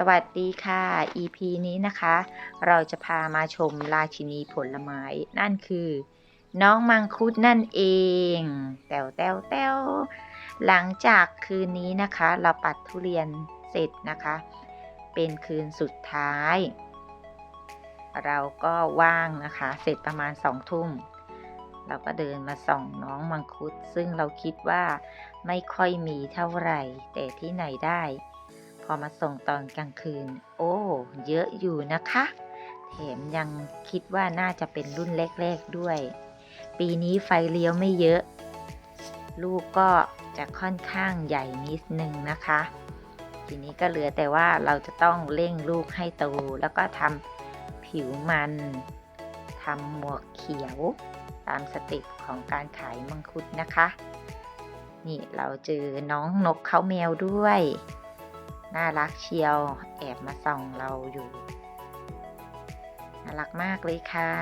สวัสดีค่ะ EP นี้นะคะ เราจะพามาชมราชินีผลไม้ นั่นคือ น้องมังคุดนั่นเอง แต้วแต้วแต้วหลังจากคืนนี้นะคะ เราปัดทุเรียนเสร็จนะคะ เป็นคืนสุดท้าย เราก็ว่างนะคะ เสร็จประมาณสองทุ่ม เราก็เดินมาส่องน้องมังคุด ซึ่งเราคิดว่าไม่ค่อยมีเท่าไหร่ แต่ที่ไหนได้ อมาส่งตอนกลางคืน โอ้ เยอะอยู่นะคะ แถมยังคิดว่าน่าจะเป็นรุ่นแรกๆด้วย ปีนี้ไฟเลี้ยวไม่เยอะ ลูกก็จะค่อนข้างใหญ่นิดนึงนะคะ ทีนี้ก็เหลือแต่ว่าเราจะต้องเร่งลูกให้โตแล้วก็ทำผิวมันทำหมวกเขียว ตามสเต็ปของการขายมังคุดนะคะ นี่เราเจอน้องนกเขาแมวด้วย น่ารักเชียว แอบมาส่องเราอยู่ น่ารักมากเลยค่ะ